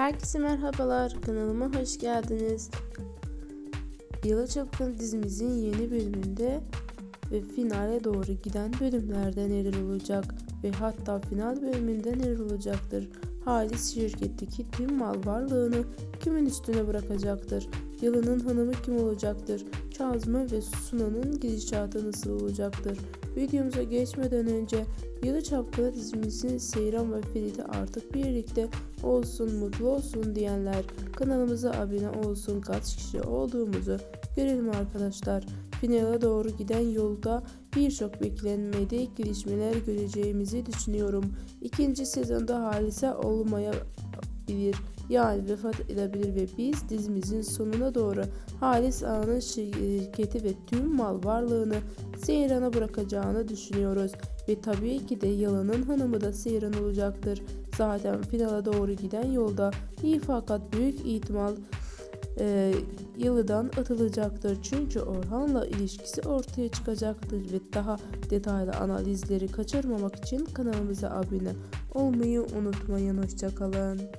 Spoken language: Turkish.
Herkese merhabalar, kanalıma hoş geldiniz. Yalı Çapkın dizimizin yeni bölümünde ve finale doğru giden bölümlerde neler olacak ve hatta final bölümünde neler olacaktır? Halis şirketteki tüm mal varlığını kimin üstüne bırakacaktır? Yalının hanımı kim olacaktır? Kazım'ın ve Sunan'ın gidişatı nasıl olacaktır? Videomuza geçmeden önce Yalı Çapkını dizimizin Seyran ve Ferit'i artık birlikte olsun, mutlu olsun diyenler kanalımıza abone olsun kaç kişi olduğumuzu görelim arkadaşlar. Finale doğru giden yolda birçok beklenmedik gelişmeler göreceğimizi düşünüyorum. İkinci sezonda Halise olmayabilir. Yani vefat edebilir ve biz dizimizin sonuna doğru Halis Ağa'nın şirketi ve tüm mal varlığını Seyran'a bırakacağını düşünüyoruz. Ve tabii ki de Yalan'ın hanımı da Seyran olacaktır. Zaten finale doğru giden yolda iyi fakat büyük ihtimal e, Yalı'dan atılacaktır. Çünkü Orhan'la ilişkisi ortaya çıkacaktır ve daha detaylı analizleri kaçırmamak için kanalımıza abone olmayı unutmayın. Hoşçakalın.